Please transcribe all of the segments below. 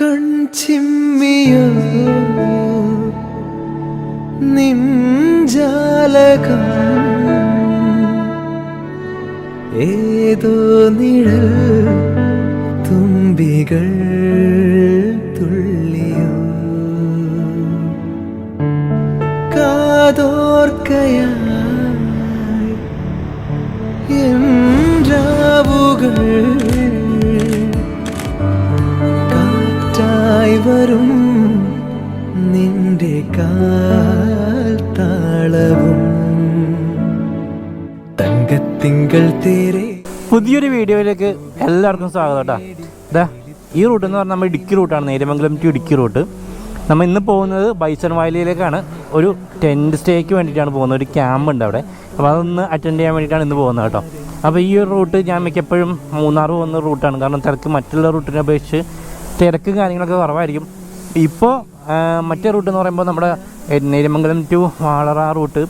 കൺചിമ്മിയോ നിഞ്ചാലകം. ഏതോ നിഴൽ തുമ്പികൾ വരും. നിന്റെ കാളവും തങ്കത്തിങ്കൾ തേരെ. പുതിയൊരു വീഡിയോയിലേക്ക് എല്ലാവർക്കും സ്വാഗതം കേട്ടോ ഇതാ ഈ റൂട്ട് എന്ന് പറഞ്ഞാൽ നമ്മൾ ഇടുക്കി റൂട്ടാണ് നേരമംഗലം ടു ഇടുക്കി റൂട്ട് നമ്മൾ ഇന്ന് പോകുന്നത് ബൈസൺ വാലിയിലേക്കാണ്. ഒരു ടെന്റ് സ്റ്റേക്ക് വേണ്ടിയിട്ടാണ് പോകുന്നത് ഒരു ക്യാമ്പ് ഉണ്ട് അവിടെ. അപ്പോൾ അതൊന്ന് അറ്റൻഡ് ചെയ്യാൻ വേണ്ടിയിട്ടാണ് ഇന്ന് പോകുന്നത് കേട്ടോ അപ്പോൾ ഈ ഒരു റൂട്ട് ഞാൻ മിക്കപ്പോഴും മൂന്നാർ പോകുന്ന റൂട്ടാണ് കാരണം തിരക്ക് മറ്റുള്ള റൂട്ടിനെ അപേക്ഷിച്ച് തിരക്ക് കാര്യങ്ങളൊക്കെ കുറവായിരിക്കും. ഇപ്പോൾ മറ്റേ റൂട്ട് എന്ന് പറയുമ്പോൾ നമ്മുടെ Neramangalam to Valara route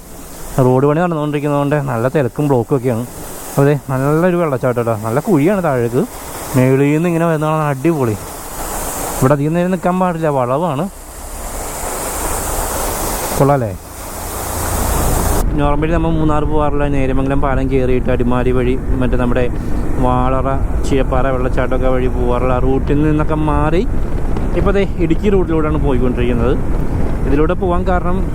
road പണി നടന്നുകൊണ്ടിരിക്കുന്നതുകൊണ്ട് നല്ല തിരക്കും ബ്ലോക്കും ഒക്കെയാണ്. അതെ നല്ലൊരു വെള്ളച്ചാട്ടം കേട്ടോ. നല്ല കുഴിയാണ് താഴേക്ക്. മേളിൽ നിന്ന് ഇങ്ങനെ വരുന്നതാണ് അടിപൊളി. ഇവിടെ അധികം നേരം നിൽക്കാൻ പാടില്ല വളവാണ്. കൊള്ളാല്ലേ? നോർമലി നമ്മൾ മൂന്നാർ പോകാറുള്ള നേരമംഗലം പാലം കയറിയിട്ട് അടിമാലി വഴി മറ്റേ നമ്മുടെ വാളറ ചീയപ്പാറ വെള്ളച്ചാട്ടമൊക്കെ വഴി പോകാറുള്ള റൂട്ടിൽ നിന്നൊക്കെ മാറി ഇപ്പോൾ ദേ ഇടുക്കി റൂട്ടിലൂടെയാണ് പോയിക്കൊണ്ടിരിക്കുന്നത്. ഇതിലൂടെ പോകാൻ കാരണം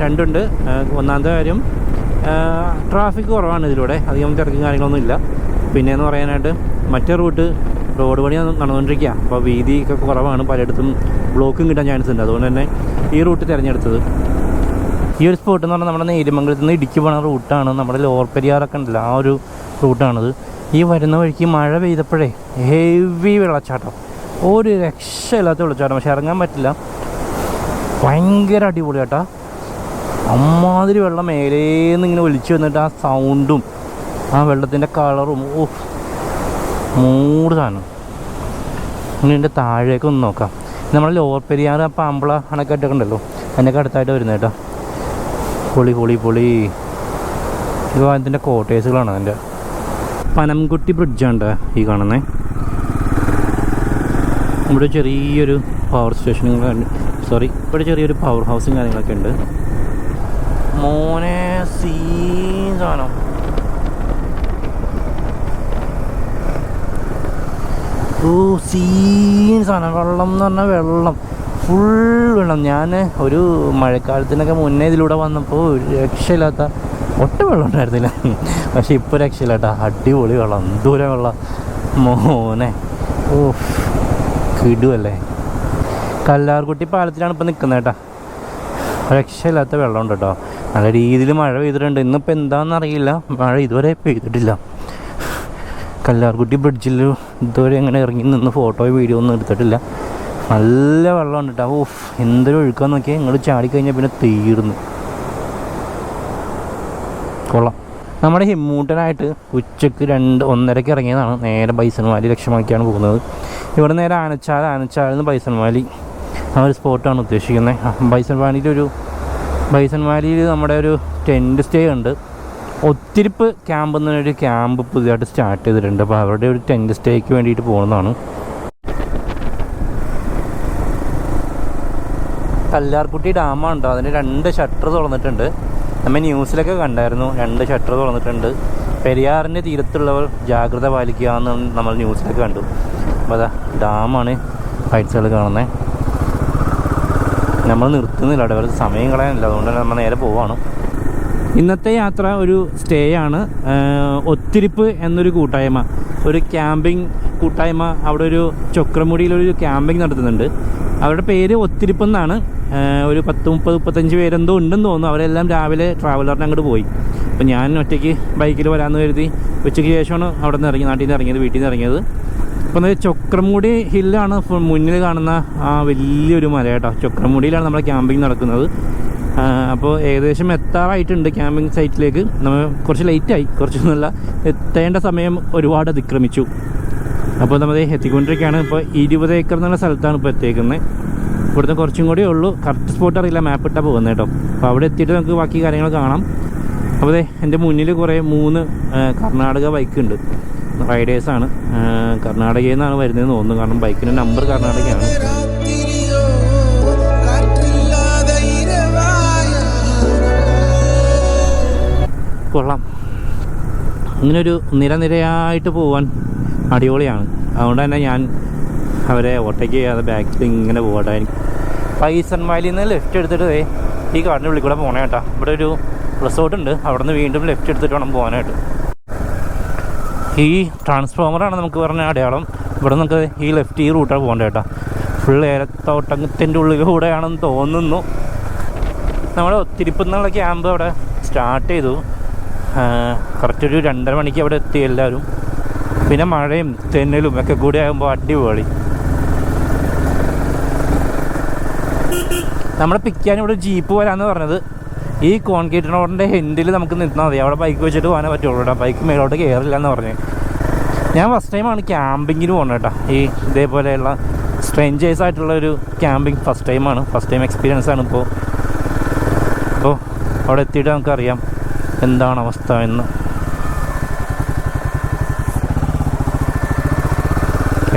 രണ്ടുണ്ട്. ഒന്നാമത്തെ കാര്യം ട്രാഫിക് കുറവാണ് ഇതിലൂടെ. അധികം തിരക്കും കാര്യങ്ങളൊന്നും ഇല്ല. പിന്നെ എന്ന് പറയാനായിട്ട് മറ്റേ റൂട്ട് റോഡ് പണി നടന്നു- നടന്നുകൊണ്ടിരിക്കുക അപ്പോൾ വീതിയൊക്കെ കുറവാണ്. പലയിടത്തും ബ്ലോക്കും കിട്ടാൻ ചാൻസ് ഉണ്ട്. അതുകൊണ്ട് തന്നെ ഈ റൂട്ട് തിരഞ്ഞെടുത്തത്. ഈ ഒരു സ്പോട്ട് എന്ന് പറഞ്ഞാൽ നമ്മുടെ നേരിമംഗലത്തിൽ നിന്ന് ഇടുക്കി പോണ റൂട്ടാണ്. നമ്മുടെ ലോവർ പെരിയാറൊക്കെ ഉണ്ടല്ലോ. ആ ഒരു റൂട്ടാണിത്. ഈ വരുന്ന വഴിക്ക് മഴ പെയ്തപ്പോഴേ ഹെവി വെള്ളച്ചാട്ടം. ഒരു രക്ഷയില്ലാത്ത വെള്ളച്ചാട്ടം. പക്ഷെ ഇറങ്ങാൻ പറ്റില്ല. ഭയങ്കര അടിപൊളി കേട്ടാ അമ്മാതിരി വെള്ളം മേലേന്ന് ഇങ്ങനെ ഒലിച്ചു വന്നിട്ട് ആ സൗണ്ടും ആ വെള്ളത്തിന്റെ കളറും ഓ മൂട് സാധനം. ഇനി ഇതിന്റെ താഴേക്ക് ഒന്ന് നോക്കാം. നമ്മൾ ലോവർ പെരിയാർ ആ പാമ്പള അണക്കെട്ടൊക്കെ ഉണ്ടല്ലോ. അതിനൊക്കെ അടുത്തായിട്ട് വരുന്നത് കേട്ടോ. പൊളി പൊളി പൊളി. ഇത് അതിന്റെ കോട്ടേഴ്സുകളാണ് അതിന്റെ പനംകുട്ടി ബ്രിഡ്ജാണ് ഈ കാണുന്നത് ഇവിടെ ചെറിയൊരു പവർ സ്റ്റേഷനും സോറി ഇവിടെ ചെറിയൊരു പവർ ഹൗസും കാര്യങ്ങളൊക്കെ ഉണ്ട്. മോനെ സീൻ സാധനം. ഓ സീൻ സാധനം. വെള്ളം എന്ന് പറഞ്ഞാൽ വെള്ളം. ഫുൾ വെള്ളം. ഞാൻ ഒരു മഴക്കാലത്തിനൊക്കെ മുന്നേ ഇതിലൂടെ വന്നപ്പോൾ രക്ഷയില്ലാത്ത ഒട്ട വെള്ളം ഉണ്ടായിരുന്നില്ല പക്ഷെ ഇപ്പോൾ രക്ഷയില്ല കേട്ടോ അടിപൊളി വെള്ളം. എന്തോരം വെള്ളം. മോനെ. ഓ കിടുവല്ലേ. കല്ലാർകുട്ടി പാലത്തിലാണ് ഇപ്പോൾ നിൽക്കുന്നത് കേട്ടോ. രക്ഷയില്ലാത്ത വെള്ളമുണ്ട് കേട്ടോ. നല്ല രീതിയിൽ മഴ പെയ്തിട്ടുണ്ട്. ഇന്നിപ്പോൾ എന്താണെന്ന് അറിയില്ല മഴ ഇതുവരെ പെയ്തിട്ടില്ല. കല്ലാർകുട്ടി ബ്രിഡ്ജിൽ ഇതുവരെ അങ്ങനെ ഇറങ്ങി നിന്ന് ഫോട്ടോ വീഡിയോ ഒന്നും എടുത്തിട്ടില്ല. നല്ല വെള്ളമുണ്ട് കേട്ടോ. ഓഫ് എന്തൊരു ഒഴുക്കാൻ നോക്കിയാൽ ഇങ്ങോട്ട് ചാടിക്കഴിഞ്ഞാൽ പിന്നെ തീർന്നു. കൊള്ളാം. നമ്മുടെ ഹിമ്മൂട്ടനായിട്ട് ഉച്ചയ്ക്ക് രണ്ട് ഒന്നരക്ക് ഇറങ്ങിയതാണ്. നേരെ ബൈസൺവാലി ലക്ഷ്യമാക്കിയാണ് പോകുന്നത്. ഇവിടെ നേരെ ആനച്ചാൽ ആനച്ചാലിൽ നിന്ന് ബൈസൺവാലി ആ ഒരു സ്പോട്ടാണ് ഉദ്ദേശിക്കുന്നത്. ബൈസൺവാലിയിലൊരു ബൈസൺവാലിയിൽ നമ്മുടെ ഒരു ടെന്റ് സ്റ്റേ ഉണ്ട്. ഒത്തിരിപ്പ് ക്യാമ്പ് എന്നൊരു ക്യാമ്പ് പുതിയതായിട്ട് സ്റ്റാർട്ട് ചെയ്തിട്ടുണ്ട്. അപ്പോൾ അവരുടെ ഒരു ടെന്റ് സ്റ്റേക്ക് വേണ്ടിയിട്ട് പോകുന്നതാണ്. കല്ലാർക്കുട്ടി ഡാമാണ് കേട്ടോ. അതിന് രണ്ട് ഷട്ടർ തുറന്നിട്ടുണ്ട്. നമ്മൾ ന്യൂസിലൊക്കെ കണ്ടായിരുന്നു രണ്ട് ഷട്ടർ തുറന്നിട്ടുണ്ട്. പെരിയാറിന്റെ തീരത്തുള്ളവർ ജാഗ്രത പാലിക്കുക എന്ന് നമ്മൾ ന്യൂസിലൊക്കെ കണ്ടു. അപ്പോൾ അതാ ഡാമാണ് ഫൈറ്റ്സുകൾ കാണുന്നത് നമ്മൾ നിർത്തുന്നില്ല അവിടെ വെറുതെ സമയം കളയാനില്ല അതുകൊണ്ട് നമ്മൾ നേരെ പോവാണ്. ഇന്നത്തെ യാത്ര ഒരു സ്റ്റേ ആണ് ഒത്തിരിപ്പ് എന്നൊരു കൂട്ടായ്മ. ഒരു ക്യാമ്പിംഗ് കൂട്ടായ്മ അവിടെ ഒരു ചൊക്രമുടിയിലൊരു ക്യാമ്പിംഗ് നടത്തുന്നുണ്ട്. അവരുടെ പേര് ഒത്തിരിപ്പ് എന്നാണ് ആഹ് ഒരു പത്ത് മുപ്പത് മുപ്പത്തഞ്ച് പേരെന്തോ ഉണ്ടെന്ന് തോന്നുന്നു. അവരെല്ലാം രാവിലെ ട്രാവലറിന് അങ്ങോട്ട് പോയി. അപ്പോൾ ഞാൻ ഒറ്റയ്ക്ക് ബൈക്കിൽ വരാമെന്ന് കരുതി ഉച്ചയ്ക്ക് ശേഷമാണ് അവിടെ നിന്ന് ഇറങ്ങി നാട്ടിൽ നിന്ന് ഇറങ്ങിയത് വീട്ടിൽ നിന്ന് ഇറങ്ങിയത്. അപ്പോൾ ചൊക്രമുടി ഹില്ലാണ് മുന്നിൽ കാണുന്ന ആ വലിയൊരു മല കേട്ടോ. ചൊക്രമുടിയിലാണ് നമ്മുടെ ക്യാമ്പിംഗ് നടക്കുന്നത്. അപ്പോൾ ഏകദേശം എത്താറായിട്ടുണ്ട് ക്യാമ്പിംഗ് സൈറ്റിലേക്ക് നമ്മൾ കുറച്ച് ലേറ്റായി കുറച്ചൊന്നുമല്ല എത്തേണ്ട സമയം ഒരുപാട് അതിക്രമിച്ചു. അപ്പോൾ നമ്മൾ എത്തിക്കൊണ്ടിരിക്കുകയാണ് ഇപ്പോൾ ഇരുപത് ഏക്കർ എന്നുള്ള സ്ഥലത്താണ് ഇപ്പോൾ എത്തിയേക്കുന്നത്. ഇവിടുന്ന് കുറച്ചും കൂടി ഉള്ളൂ. കറക്റ്റ് സ്പോട്ട് അറിയില്ല. മാപ്പ് ഇട്ടാൽ പോകുന്നത് കേട്ടോ. അപ്പോൾ അവിടെ എത്തിയിട്ട് നമുക്ക് ബാക്കി കാര്യങ്ങൾ കാണാം. അപ്പോൾ ദേ എന്റെ മുന്നിൽ കുറേ മൂന്ന് കർണാടക ബൈക്ക് ഉണ്ട്. റൈഡേഴ്സാണ് കർണാടകയിൽ നിന്നാണ് വരുന്നതെന്ന് തോന്നുന്നു. കാരണം ബൈക്കിന്റെ നമ്പർ കർണാടകയാണ്. കൊള്ളാം. ഇങ്ങനൊരു നിരനിരയായിട്ട് പോവാൻ അടിപൊളിയാണ്. അതുകൊണ്ട് തന്നെ ഞാൻ അവരെ ഓട്ടയ്ക്ക് ചെയ്യാതെ ബാക്കിൽ ഇങ്ങനെ പോകട്ടെ എനിക്ക് പൈസൺ വാലിയിൽ നിന്ന് ലെഫ്റ്റ് എടുത്തിട്ട് ഈ കാടിന്റെ ഉള്ളിൽ കൂടെ കേട്ടോ. ഇവിടെ ഒരു റിസോർട്ട് ഉണ്ട്. അവിടെ നിന്ന് വീണ്ടും ലെഫ്റ്റ് എടുത്തിട്ട് വേണം പോകാനായിട്ട് ഈ ട്രാൻസ്ഫോമറാണ് നമുക്ക് പറഞ്ഞ അടയാളം. ഇവിടെ നമുക്ക് ഈ ലെഫ്റ്റ് ഈ റൂട്ടാണ് പോകേണ്ടത് കേട്ടോ. ഫുൾ ഏലത്തോട്ടത്തിന്റെ ഉള്ളിലൂടെയാണെന്ന് തോന്നുന്നു. നമ്മുടെ തിരുപ്പുന്നുള്ള ക്യാമ്പ് അവിടെ സ്റ്റാർട്ട് ചെയ്തു. കറക്റ്റ് ഒരു രണ്ടര മണിക്ക് അവിടെ എത്തി എല്ലാവരും. പിന്നെ മഴയും തെന്നലും ഒക്കെ കൂടി ആകുമ്പോൾ അടിപൊളി. നമ്മളെ പിക്കാൻ ഇവിടെ ജീപ്പ് വരാമെന്ന് പറഞ്ഞത്. ഈ കോൺക്രീറ്റ് റോഡിന്റെ ഹെൻഡിൽ നമുക്ക് നിന്നാൽ മതി. അവിടെ ബൈക്ക് വെച്ചിട്ട് പോകാനേ പറ്റുള്ളൂ കേട്ടോ. ബൈക്ക് മേലോട്ട് കയറില്ല എന്ന് പറഞ്ഞു. ഞാൻ ഫസ്റ്റ് ടൈമാണ് ക്യാമ്പിങ്ങിന് പോകുന്നത് കേട്ടോ. ഈ ഇതേപോലെയുള്ള സ്ട്രേഞ്ചേഴ്സ് ആയിട്ടുള്ള ഒരു ക്യാമ്പിങ് ഫസ്റ്റ് ടൈമാണ് ഫസ്റ്റ് ടൈം എക്സ്പീരിയൻസ് ആണ് ഇപ്പോൾ അപ്പോൾ അവിടെ എത്തിയിട്ട് നമുക്കറിയാം എന്താണ് അവസ്ഥ എന്ന്.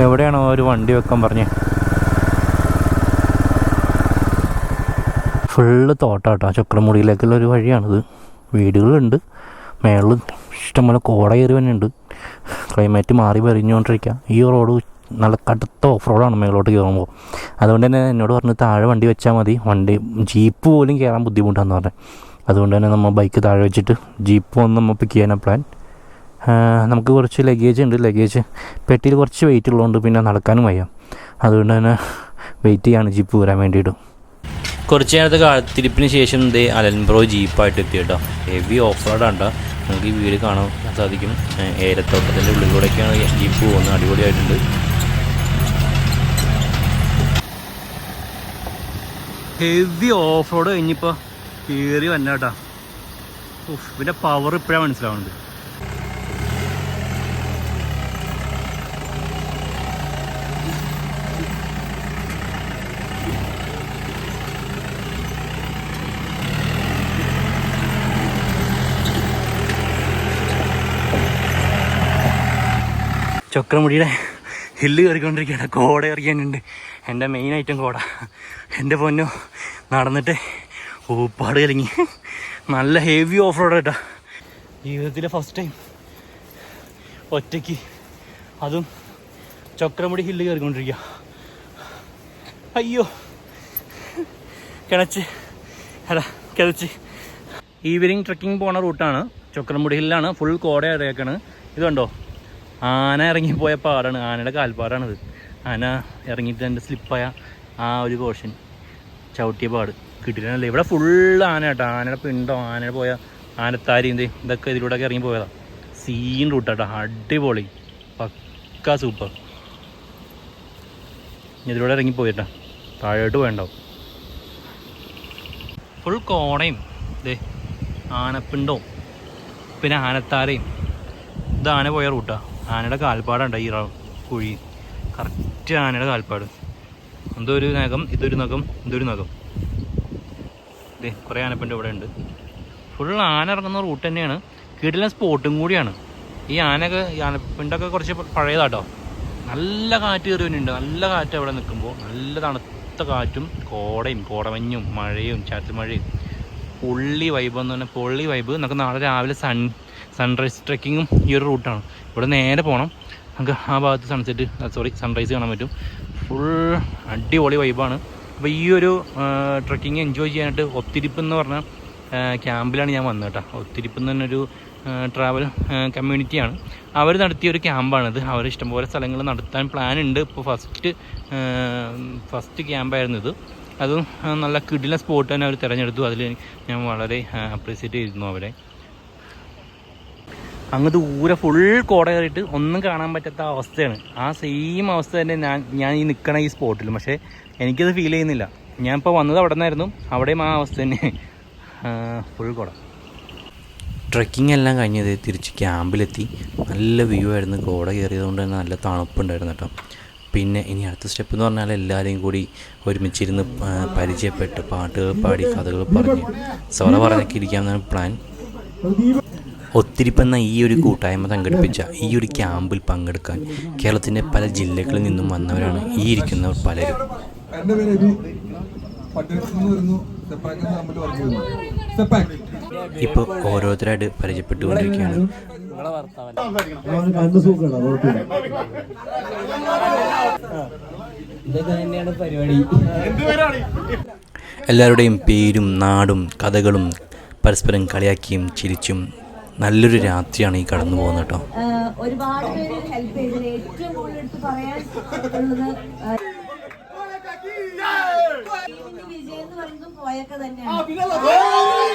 എവിടെയാണോ ഒരു വണ്ടി വെക്കാൻ പറഞ്ഞ്? ഫുള്ള് തോട്ടാട്ടോ. ചക്രമുടിയിലേക്കുള്ള ഒരു വഴിയാണിത്. വീടുകളുണ്ട്. മേളിൽ ഇഷ്ടംപോലെ കോട കയറി തന്നെ ഉണ്ട് ക്ലൈമറ്റ് മാറി വരിഞ്ഞുകൊണ്ടിരിക്കുക ഈ റോഡ് നല്ല കടുത്ത ഓഫ് റോഡാണ് മേലോട്ട് കയറുമ്പോൾ. അതുകൊണ്ട് തന്നെ എന്നോട് പറഞ്ഞു താഴെ വണ്ടി വെച്ചാൽ മതി. വണ്ടി ജീപ്പ് പോലും കയറാൻ ബുദ്ധിമുട്ടാന്ന് പറഞ്ഞു. അതുകൊണ്ട് തന്നെ നമ്മൾ ബൈക്ക് താഴെ വെച്ചിട്ട് ജീപ്പ് വന്ന് നമ്മൾ പിക്ക് ചെയ്യാനാണ് പ്ലാൻ നമുക്ക് കുറച്ച് ലഗേജ് ഉണ്ട്. ലഗേജ് പെട്ടിയിൽ കുറച്ച് വെയിറ്റ് ഉള്ളതുകൊണ്ട് പിന്നെ നടക്കാനും വയ്യ. അതുകൊണ്ട് തന്നെ വെയിറ്റ് ചെയ്യാണ് ജീപ്പ് വരാൻ വേണ്ടിയിട്ട്. കുറച്ച് നേരത്തെ കാത്തിരിപ്പിന് ശേഷം ദേ അലൻബ്രോ ജീപ്പായിട്ട് എത്തി കേട്ടോ ഹെവി ഓഫ് റോഡാണ് കേട്ടോ നമുക്ക് ഈ വീട് കാണാൻ സാധിക്കും. ഏലത്തോട്ടത്തിന്റെ ഉള്ളിലൂടെയൊക്കെയാണ് ജീപ്പ് പോകുന്നത്. അടിപൊളിയായിട്ടുണ്ട്. ഹെവി ഓഫ് റോഡ് കഴിഞ്ഞിപ്പോൾ കയറി വന്ന കേട്ടോ ഇതിന്റെ പവർ ഇപ്പോഴാണ് മനസ്സിലാവുന്നത്. ചക്രമുടിയുടെ ഹില്ല് കയറിക്കൊണ്ടിരിക്കുകയാണ്. കോട ഇറങ്ങിയിട്ടുണ്ട് എന്റെ മെയിൻ ഐറ്റം കോട. എന്റെ പൊന്നു നടന്നിട്ട് ഊപ്പാട് കലങ്ങി. നല്ല ഹെവി ഓഫ് റോഡ് കേട്ടോ. ജീവിതത്തിലെ ഫസ്റ്റ് ടൈം ഒറ്റയ്ക്ക് അതും ചക്രമുടി ഹില്ല് കയറിക്കൊണ്ടിരിക്കുക. അയ്യോ. കിണച്ച്. അല്ല കിതച്ച് ഈവനിങ് ട്രക്കിംഗ് പോണ റൂട്ടാണ് ചക്രമുടി ഹില്ലാണ്. ഫുൾ കോട ഇത് കണ്ടോ? ആന ഇറങ്ങിപ്പോയ പാടാണ്. ആനയുടെ കാൽപ്പാടാണിത്. ആന ഇറങ്ങിയിട്ട് എന്റെ സ്ലിപ്പായ ആ ഒരു പോർഷൻ ചവിട്ടിയ പാട്. കിട്ടിയില്ലല്ലേ ഇവിടെ ഫുൾ ആന കേട്ടോ. ആനയുടെ പിണ്ടോ ആനയുടെ പോയ ആനത്താരി എന്ത് ഇതൊക്കെ ഇതിലൂടെയൊക്കെ ഇറങ്ങി പോയതാ. സീൻ റൂട്ടാട്ടോ അടിപൊളി. പക്ക സൂപ്പർ ഇതിലൂടെ ഇറങ്ങി പോയിട്ടാ. താഴോട്ട് പോയണ്ടാവും. ഫുൾ കോണയും ദേ ആനപ്പിണ്ടവും പിന്നെ ആനത്താരയും. ഇത് ആന പോയ റൂട്ടാ ആനയുടെ കാൽപ്പാടുണ്ട് ഈ കുഴി. കറക്റ്റ് ആനയുടെ കാൽപ്പാട്. ഒരു നഖം ഇതൊരു നഖം ഇതൊരു നഖം. ഇതേ കുറേ ആനപ്പന്റെ ഇവിടെ ഉണ്ട്. ഫുൾ ആന ഇറങ്ങുന്ന റൂട്ട് തന്നെയാണ്. കിടിലൻ സ്പോട്ടും കൂടിയാണ്. ഈ ആനയൊക്കെ ഈ ആനപ്പിണ്ടൊക്കെ കുറച്ച് പഴയതാട്ടോ. നല്ല കാറ്റ് കയറി വരുന്നുണ്ട്. നല്ല കാറ്റ് അവിടെ നിൽക്കുമ്പോൾ നല്ല തണുത്ത കാറ്റും കോടയും കോടമഞ്ഞും മഴയും ചാറ്റുമഴയും പൊള്ളി വൈബ് എന്ന് പറഞ്ഞാൽ പൊള്ളി വൈബ് നമുക്ക് നാളെ രാവിലെ സൺ സൺറൈസ് ട്രെക്കിങ്ങും ഈ ഒരു റൂട്ടാണ് ഇവിടെ നേരെ പോകണം നമുക്ക് ആ ഭാഗത്ത് സൺസെറ്റ് സോറി സൺറൈസ് കാണാൻ പറ്റും. ഫുൾ അടിപൊളി വൈബാണ് അപ്പോൾ ഈ ഒരു ട്രെക്കിങ് എൻജോയ് ചെയ്യാനായിട്ട് ഒത്തിരിപ്പ് എന്ന് പറഞ്ഞാൽ ക്യാമ്പിലാണ് ഞാൻ വന്നത് കേട്ടോ. ഒത്തിരിപ്പ് എന്ന് പറഞ്ഞൊരു ട്രാവൽ കമ്മ്യൂണിറ്റിയാണ് അവർ നടത്തിയ ഒരു ക്യാമ്പാണിത് അവർ ഇഷ്ടംപോലെ സ്ഥലങ്ങൾ നടത്താൻ പ്ലാൻ ഉണ്ട്. ഇപ്പോൾ ഫസ്റ്റ് ഫസ്റ്റ് ക്യാമ്പായിരുന്നു ഇത്. അതും നല്ല കിടില സ്പോട്ട് തന്നെ അവർ തിരഞ്ഞെടുത്തു. അതിൽ ഞാൻ വളരെ അപ്രീസിയേറ്റ് ചെയ്തിരുന്നു അവരെ. അങ്ങ് ദൂരെ ഫുൾ കോട കയറിയിട്ട് ഒന്നും കാണാൻ പറ്റാത്ത അവസ്ഥയാണ്. ആ സെയിം അവസ്ഥ തന്നെ ഞാൻ ഞാൻ ഈ നിൽക്കണ ഈ സ്പോട്ടിലും പക്ഷേ എനിക്കത് ഫീൽ ചെയ്യുന്നില്ല. ഞാൻ ഇപ്പോൾ വന്നത് അവിടെ നിന്നായിരുന്നു. അവിടെയും ആ അവസ്ഥ തന്നെ. ഫുൾ കോട. ട്രക്കിംഗ് എല്ലാം കഴിഞ്ഞത് തിരിച്ച് ക്യാമ്പിലെത്തി. നല്ല വ്യൂ ആയിരുന്നു. കോട കയറിയതുകൊണ്ട് തന്നെ നല്ല തണുപ്പുണ്ടായിരുന്നു കേട്ടോ. പിന്നെ ഇനി അടുത്ത സ്റ്റെപ്പ് എന്ന് പറഞ്ഞാൽ എല്ലാവരെയും കൂടി ഒരുമിച്ചിരുന്ന് പരിചയപ്പെട്ട് പാട്ടുകൾ പാടി കഥകൾ പറഞ്ഞ്. സോള പറഞ്ഞൊക്കെ ഇരിക്കാമെന്നാണ് പ്ലാൻ ഒത്തിരിപ്പെന്ന ഈ ഒരു കൂട്ടായ്മ സംഘടിപ്പിച്ച ഈ ഒരു ക്യാമ്പിൽ പങ്കെടുക്കാൻ കേരളത്തിന്റെ പല ജില്ലകളിൽ നിന്നും വന്നവരാണ് ഈ ഇരിക്കുന്നവർ പലരും. എന്റെ പേര് എബി പട്ടണത്തിൽ നിന്ന് വരുന്നു. സെപ്പാക്കിൽ നമ്മൾ വർക്ക് ചെയ്യുന്നു. സെപ്പാക്ക് ഇപ്പോൾ ഓരോരുത്തരായിട്ട് പരിചയപ്പെട്ടുകൊണ്ടിരിക്കുകയാണ്. ഇതൊക്കെ തന്നെയാണ് പരിപാടി എല്ലാവരുടെയും പേരും നാടും കഥകളും പരസ്പരം കളിയാക്കിയും ചിരിച്ചും നല്ലൊരു രാത്രിയാണ് ഈ കടന്നു പോകുന്നത് കേട്ടോ. ആഹ് ഒരുപാട് പേര് ഹെൽപ്പ് ചെയ്തത് ഏറ്റവും കൂടുതൽ എടുത്ത് പറയാൻ ഉള്ളത് ആഹ് ടീമിന്റെ വിജയം എന്ന് പറയുന്നത് പോയൊക്കെ തന്നെയാണ്.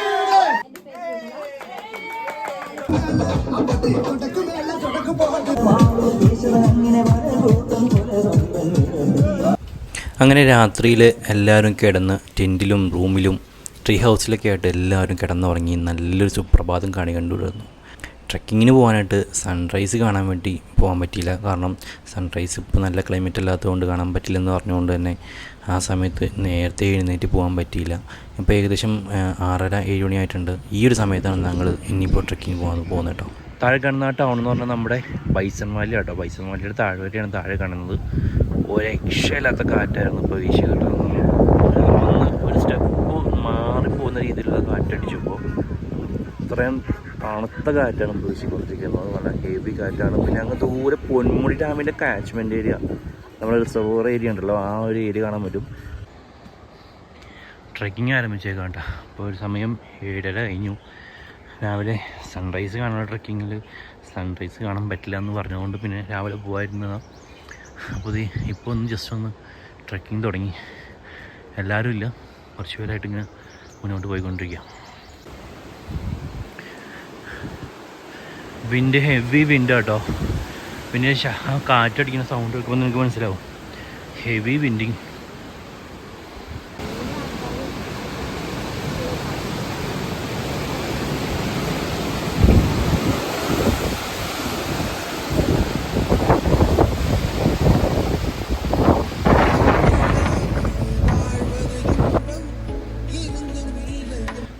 അങ്ങനെ രാത്രിയിൽ എല്ലാവരും കിടന്ന് ടെന്റിലും റൂമിലും ട്രീ ഹൗസിലൊക്കെ ആയിട്ട് എല്ലാവരും കിടന്നുറങ്ങി നല്ലൊരു സുപ്രഭാതം കാണി കണ്ടുവരുന്നു. ട്രക്കിങ്ങിന് പോകാനായിട്ട് സൺറൈസ് കാണാൻ വേണ്ടി പോകാൻ പറ്റിയില്ല. കാരണം സൺറൈസ് ഇപ്പോൾ നല്ല ക്ലൈമറ്റ് അല്ലാത്തതുകൊണ്ട് കാണാൻ പറ്റില്ലെന്ന് പറഞ്ഞുകൊണ്ട് തന്നെ ആ സമയത്ത് നേരത്തെ എഴുന്നേറ്റ് പോകാൻ പറ്റിയില്ല. ഇപ്പോൾ ഏകദേശം ആറര ഏഴ് മണിയായിട്ടുണ്ട് ഈ ഒരു സമയത്താണ് ഞങ്ങൾ ഇനിയിപ്പോൾ ട്രക്കിങ് പോകാൻ പോകുന്നത് കേട്ടോ. താഴെ കാണുന്ന ടൗൺ എന്ന് പറഞ്ഞാൽ നമ്മുടെ ബൈസൺ വാലി കേട്ടോ ബൈസൺ വാലിയുടെ താഴെ വരെയാണ് താഴെ കാണുന്നത്. ഒരു രക്ഷയില്ലാത്ത കാറ്റായിരുന്നു ഇപ്പോൾ വീശിയത് കേട്ടോ ഒന്ന് ഒരു സ്റ്റെപ്പ് മാറിപ്പോകുന്ന രീതിയിലുള്ള കാറ്റടിച്ചപ്പോൾ ഇത്രയും തണുത്ത കാറ്റാണ് വീശിക്കൊണ്ടിരിക്കുന്നത് നല്ല ഹെവി കാറ്റാണ്. പിന്നെ അങ്ങ് ദൂരെ പൊന്മുടി ഡാമിന്റെ കാച്ച്മെന്റ് ഏരിയ നമ്മുടെ റിസർവർ ഏരിയ ഉണ്ടല്ലോ. ആ ഒരു ഏരിയ കാണാൻ പറ്റും. ട്രെക്കിംഗ് ആരംഭിച്ചേക്കാം കേട്ടോ. അപ്പോൾ ഒരു സമയം ഏഴര കഴിഞ്ഞു. രാവിലെ സൺറൈസ് കാണാൻ ട്രക്കിങ്ങിൽ സൺറൈസ് കാണാൻ പറ്റില്ല എന്ന് പറഞ്ഞുകൊണ്ട് പിന്നെ രാവിലെ പോകാതിരുന്നതാണ് അപ്പോൾ ഇപ്പോൾ ഒന്ന് ജസ്റ്റ് ഒന്ന് ട്രക്കിംഗ് തുടങ്ങി. എല്ലാവരും ഇല്ല. കുറച്ച് പേരായിട്ട് ഇങ്ങനെ മുന്നോട്ട് പോയിക്കൊണ്ടിരിക്കുക വിൻഡ് ഹെവി വിൻഡ് കേട്ടോ പിന്നെ കാറ്റടിക്കുന്ന സൗണ്ട് കേൾക്കുമ്പോൾ നിങ്ങൾക്ക് മനസ്സിലാവും. ഹെവി വിൻഡിങ്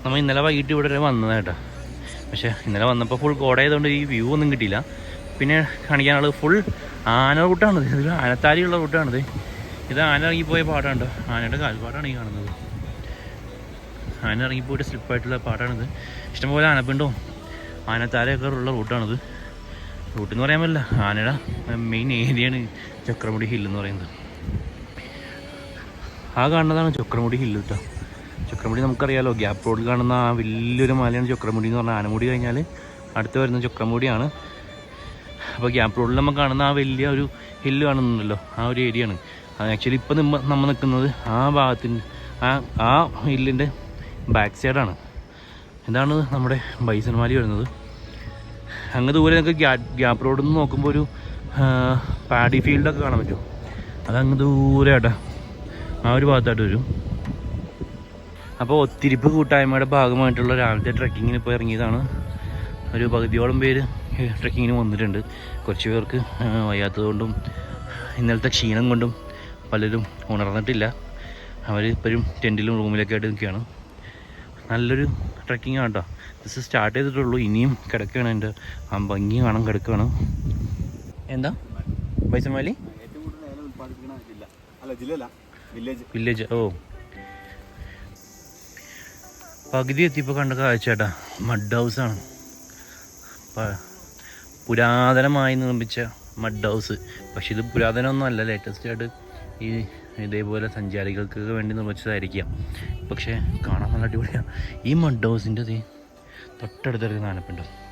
നമ്മൾ ഇന്നലെ വൈകിട്ട് ഇവിടെ വന്നതാണ് കേട്ടോ. പക്ഷേ ഇന്നലെ വന്നപ്പോൾ ഫുൾ കോടയതുകൊണ്ട് ഈ വ്യൂ ഒന്നും കിട്ടിയില്ല. പിന്നെ കാണിക്കാനുള്ളത് ഫുൾ ആന റൂട്ടാണിത് ഇതിൽ ആനത്താരിയുള്ള റൂട്ടാണിത് ഇത് ആന ഇറങ്ങിപ്പോയ പാടാണ് ആനയുടെ കാൽപ്പാടാണ് ഈ കാണുന്നത്. ആന ഇറങ്ങിപ്പോയിട്ട് സ്ലിപ്പായിട്ടുള്ള പാടാണിത് ഇഷ്ടംപോലെ ആനപ്പിണ്ടോ? ആനത്താലയൊക്കെ ഉള്ള റൂട്ടാണിത് റൂട്ട് എന്ന് പറയാൻ പറ്റില്ല. ആനയുടെ മെയിൻ ഏരിയയാണ് ചക്രമുടി ഹിൽ എന്ന് പറയുന്നത്. ആ കാണുന്നതാണ് ചക്രമുടി ഹില്ല് കേട്ടോ ചക്രമുടി നമുക്കറിയാലോ. ഗ്യാപ്പ് റോഡിൽ കാണുന്ന ആ വലിയൊരു മലയാണ് ചക്രമുടി എന്ന് പറഞ്ഞാൽ ആനമുടി കഴിഞ്ഞാൽ അടുത്ത് വരുന്ന ചക്രമുടിയാണ്. അപ്പോൾ ഗ്യാപ്പ് റോഡിൽ നമ്മൾ കാണുന്ന ആ വലിയ ഒരു ഹില്ല് കാണുന്നുണ്ടല്ലോ ആ ഒരു ഏരിയ ആണ്. ആക്ച്വലി ഇപ്പോൾ നമ്മ നമ്മൾ നിൽക്കുന്നത് ആ ഭാഗത്തിന്റെ ആ ആ ഹില്ലിന്റെ ബാക്ക് സൈഡാണ് ഇതാണ് നമ്മുടെ ബൈസൺമാലി വരുന്നത്. അങ്ങ് ദൂരെ നിങ്ങൾക്ക് ഗ്യാ ഗ്യാപ്പ് റോഡിൽ നിന്ന് നോക്കുമ്പോൾ ഒരു പാഡി ഫീൽഡൊക്കെ കാണാൻ പറ്റും. അതങ്ങ് ദൂരെ ആട്ടാ. ആ ഒരു ഭാഗത്തായിട്ട് വരും. അപ്പോൾ ഒത്തിരിപ്പ് കൂട്ടായ്മയുടെ ഭാഗമായിട്ടുള്ള രാവിലത്തെ ട്രക്കിങ്ങിന് ഇപ്പോൾ ഇറങ്ങിയതാണ്. ഒരു പകുതിയോളം പേര് ട്രക്കിങ്ങിന് വന്നിട്ടുണ്ട്. കുറച്ച് പേർക്ക് വയ്യാത്തതുകൊണ്ടും ഇന്നലത്തെ ക്ഷീണം കൊണ്ടും പലരും ഉണർന്നിട്ടില്ല. അവർ ഇപ്പോഴും ടെന്റിലും റൂമിലൊക്കെ ആയിട്ട് നിൽക്കുകയാണ്. നല്ലൊരു ട്രക്കിംഗ് ആണ് കേട്ടോ ജസ്റ്റ് സ്റ്റാർട്ട് ചെയ്തിട്ടുള്ളൂ. ഇനിയും കിടക്കുകയാണ്. എന്റെ ആ ഭംഗി കാണാൻ കിടക്കുകയാണ്. എന്താ? ബൈസൺവാലി വില്ലേജ് ഓ. പകുതി എത്തിയപ്പോൾ കണ്ട കാഴ്ച ചേട്ടാ മഡ് ആണ്. പുരാതനമായി നിർമ്മിച്ച മഡ് ഹൗസ് പക്ഷെ ഇത് പുരാതനമൊന്നും അല്ല. ലേറ്റസ്റ്റ് ആയിട്ട് ഈ ഇതേപോലെ സഞ്ചാരികൾക്കൊക്കെ വേണ്ടി നിർമ്മിച്ചതായിരിക്കാം. പക്ഷേ കാണാൻ നല്ല അടിപൊളിയാണ് ഈ മഡ് ഹൗസിന്റെ തൊട്ടടുത്തൊരു നാനപ്പുണ്ട്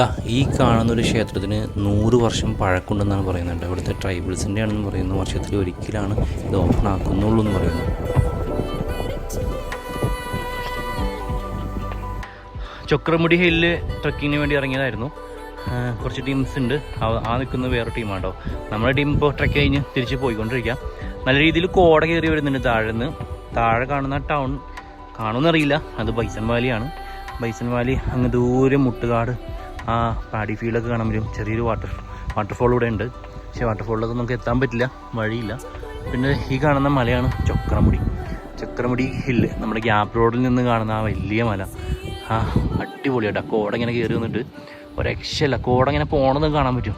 ദാ ഈ കാണുന്ന ഒരു ക്ഷേത്രത്തിന് നൂറ് വർഷം പഴക്കമുണ്ടെന്നാണ് പറയുന്നുണ്ട് അവിടുത്തെ ട്രൈബൽസിന്റെ ആണെന്ന് പറയുന്നു. വർഷത്തിൽ ഒരിക്കലാണ് ഇത് ഓപ്പൺ ആക്കുന്നുള്ളൂ എന്ന് പറയുന്നു. ചക്രമുടി ഹില്ല് ട്രക്കിങ്ങിന് വേണ്ടി ഇറങ്ങിയതായിരുന്നു. കുറച്ച് ടീംസ് ഉണ്ട്. ആ- നിൽക്കുന്ന വേറെ ടീമാട്ടോ നമ്മുടെ ടീം ഇപ്പോൾ ട്രക്ക് കഴിഞ്ഞ് തിരിച്ച് പോയിക്കൊണ്ടിരിക്കുക നല്ല രീതിയിൽ കോട കയറി വരുന്നുണ്ട് താഴെ നിന്ന് താഴെ കാണുന്ന ടൗൺ കാണുമെന്നറിയില്ല. അത് ബൈസൺ വാലിയാണ്. ബൈസൺ വാലി അങ്ങ് ദൂരെ മുട്ടുകാട് ആ പാടി ഫീൽഡൊക്കെ കാണാൻ പറ്റും. ചെറിയൊരു വാട്ടർ വാട്ടർഫോൾ ഇവിടെ ഉണ്ട്. പക്ഷേ വാട്ടർഫോളിലൊക്കെ നമുക്ക് എത്താൻ പറ്റില്ല. വഴിയില്ല. പിന്നെ ഈ കാണുന്ന മലയാണ് ചക്രമുടി. ചക്രമുടി ഹില്ല് നമ്മുടെ ഗ്യാപ്പ് റോഡിൽ നിന്ന് കാണുന്ന ആ വലിയ മല. ആ അടിപൊളിയായിട്ട് ആ കോട ഇങ്ങനെ കയറി വന്നിട്ട് ഒരക്ഷല്ല രക്ഷയില്ല കോട ഇങ്ങനെ പോകണമെന്ന് കാണാൻ പറ്റും.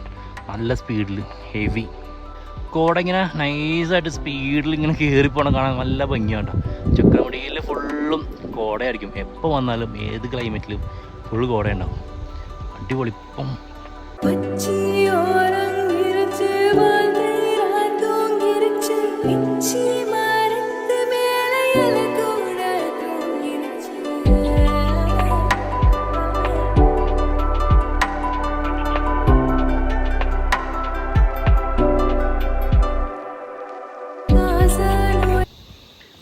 നല്ല സ്പീഡിൽ ഹെവി കോട ഇങ്ങനെ നൈസായിട്ട് സ്പീഡിൽ ഇങ്ങനെ കയറി പോകണം കാണാൻ നല്ല ഭംഗിയാണ് ചക്രമുടിയിൽ ഫുള്ളും കോടയായിരിക്കും. എപ്പോൾ വന്നാലും ഏത് ക്ലൈമറ്റിലും ഫുൾ കോട അടിപൊളിപ്പം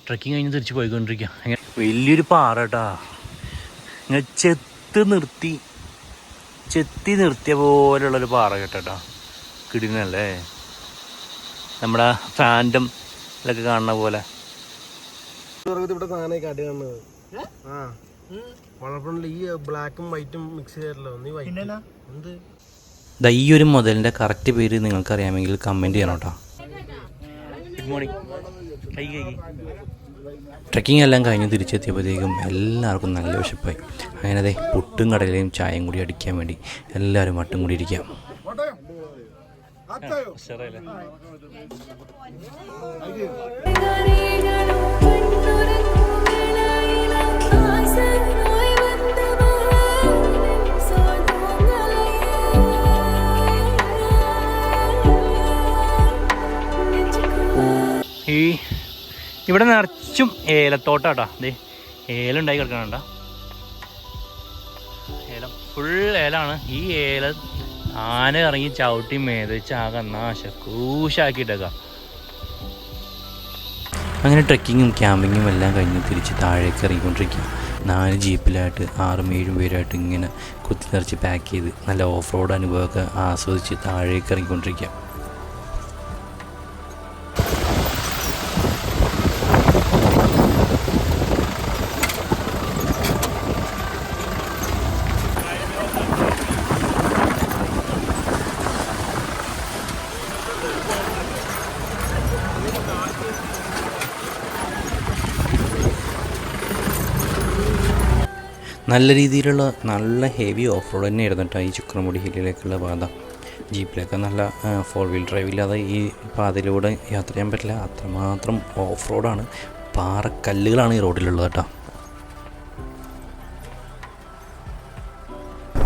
ട്രക്കിങ് കഴിഞ്ഞ് തിരിച്ച് പോയിക്കൊണ്ടിരിക്കുക വലിയൊരു പാറ കേട്ടാ. ഇങ്ങനെ ചെത്ത് നിർത്തി. ചെത്തി നിർത്തിയ പോലെയുള്ളൊരു പാറ കേട്ടോ. കിടിനല്ലേ നമ്മുടെ ഫാന്റം ഇതൊക്കെ കാണുന്ന പോലെ. ഇവിടെ കാണുന്നത് ആ. ഈ ബ്ലാക്കും വൈറ്റും മിക്സ് ചെയ്തല്ലോ നീ വൈറ്റ് എന്ത്? ദാ ഈ ഒരു മുതലിന്റെ കറക്റ്റ് പേര് നിങ്ങൾക്ക് അറിയാമെങ്കിൽ കമന്റ് ചെയ്യണം കേട്ടോ. ഗുഡ് മോർണിംഗ് ട്രക്കിംഗ് എല്ലാം കഴിഞ്ഞ് തിരിച്ചെത്തിയപ്പോഴത്തേക്കും എല്ലാവർക്കും നല്ല വിശപ്പായി. അങ്ങനെ അതെ പുട്ടും കടലയും ചായയും കൂടി അടിക്കാൻ വേണ്ടി എല്ലാവരും വട്ടം കൂടി ഇരിക്കാം ഈ ഇവിടെ നിറച്ചും ഏലത്തോട്ടാട്ടോ. ദേ ഏലം ഉണ്ടായി കിടക്കണണ്ട? ഏലം ഫുൾ ഏലാണ്. ഈ ഏല ആന ഇറങ്ങി ചവിട്ടി മേതച്ച് ആകെ നാശക്കൂശാക്കിയിട്ടേക്കാം അങ്ങനെ ട്രക്കിങ്ങും ക്യാമ്പിങ്ങും എല്ലാം കഴിഞ്ഞ് തിരിച്ച് താഴേക്ക് ഇറങ്ങിക്കൊണ്ടിരിക്കുക നാല് ജീപ്പിലായിട്ട് ആറും ഏഴും പേരായിട്ട് ഇങ്ങനെ കുത്തി നിറച്ച് പാക്ക് ചെയ്ത് നല്ല ഓഫ് റോഡ് അനുഭവമൊക്കെ ആസ്വദിച്ച് താഴേക്ക് ഇറങ്ങിക്കൊണ്ടിരിക്കുക നല്ല രീതിയിലുള്ള നല്ല ഹെവി ഓഫ് റോഡ് തന്നെയായിരുന്നു കേട്ടോ ഈ ചുക്രമുടി ഹില്ലിലേക്കുള്ള പാത. ജീപ്പിലൊക്കെ നല്ല ഫോർ വീൽ ഡ്രൈവ് ഇല്ലാതെ ഈ പാതയിലൂടെ യാത്ര ചെയ്യാൻ പറ്റില്ല. അത്രമാത്രം ഓഫ് റോഡാണ് പാറക്കല്ലുകളാണ് ഈ റോഡിലുള്ളത് കേട്ടോ.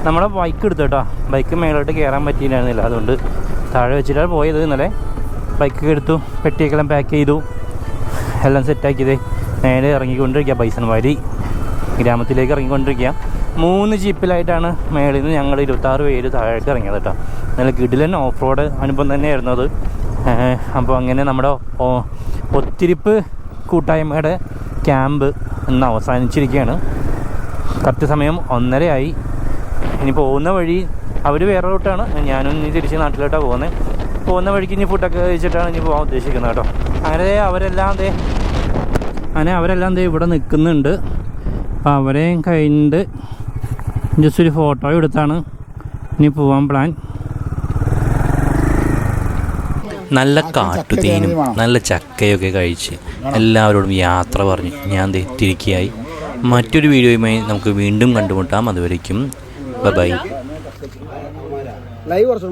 നമ്മുടെ ബൈക്ക് എടുത്തു കേട്ടോ. ബൈക്ക് മേലോട്ട് കയറാൻ പറ്റിയില്ല അതുകൊണ്ട് താഴെ വെച്ചിട്ടാണ് പോയത്. ഇന്നലെ ബൈക്ക് എടുത്തു പെട്ടിയൊക്കെല്ലാം പാക്ക് ചെയ്തു. എല്ലാം സെറ്റാക്കിയത് നേരെ ഇറങ്ങിക്കൊണ്ടിരിക്കുക ബൈസൺ വാലി. ഗ്രാമത്തിലേക്ക് ഇറങ്ങിക്കൊണ്ടിരിക്കുക. മൂന്ന് ജീപ്പിലായിട്ടാണ് മേളിൽ നിന്ന് ഞങ്ങൾ ഇരുപത്താറ് പേര് താഴേക്ക് ഇറങ്ങിയത് കേട്ടോ. നല്ല കിടിലൻ ഓഫ് റോഡ് അനുഭവം തന്നെയായിരുന്നു അത്. അപ്പോൾ അങ്ങനെ നമ്മുടെ ഒത്തിരിപ്പ് കൂട്ടായ്മയുടെ ക്യാമ്പ് ഇന്ന് അവസാനിച്ചിരിക്കുകയാണ്. കറക്റ്റ് സമയം ഒന്നരയായി. ഇനി പോകുന്ന വഴി അവർ വേറെ റൂട്ടാണ്. ഞാനും ഇനി തിരിച്ച് നാട്ടിലോട്ടാണ് പോകുന്നത്. പോകുന്ന വഴിക്ക് ഇനി ഫുഡൊക്കെ കഴിച്ചിട്ടാണ് ഇനി പോകാൻ ഉദ്ദേശിക്കുന്നത് കേട്ടോ. അങ്ങനെ അവരെല്ലാം ദേ അങ്ങനെ അവരെല്ലാം ദേ ഇവിടെ നിൽക്കുന്നുണ്ട്. അപ്പോൾ അവരെയും കഴിഞ്ഞിട്ട് ജസ്റ്റ് ഒരു ഫോട്ടോ എടുത്താണ്. ഇനി പോവാൻ പ്ലാൻ നല്ല കാട്ടുതേനും നല്ല ചക്കയൊക്കെ കഴിച്ച് എല്ലാവരോടും യാത്ര പറഞ്ഞ് ഞാൻ ദേ തിരിക്കുകയായി. മറ്റൊരു വീഡിയോയുമായി നമുക്ക് വീണ്ടും കണ്ടുമുട്ടാം. അതുവരയ്ക്കും ബൈ. ലൈവ് കുറച്ചു